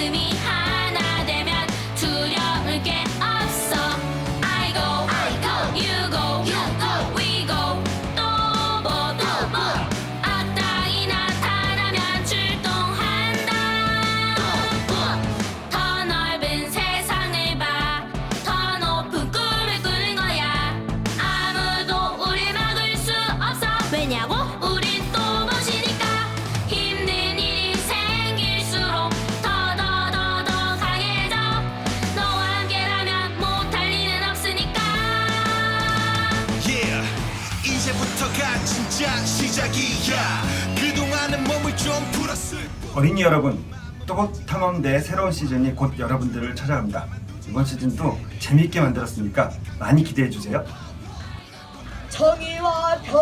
또 이제부터가 진짜 시작이야 그동안은 몸을 좀 풀었을 어린이 여러분, 또봇 탐험대 새로운 시즌이 곧 여러분들을 찾아갑니다. 이번 시즌도 재미있게 만들었으니까 많이 기대해 주세요. 정의와 수작도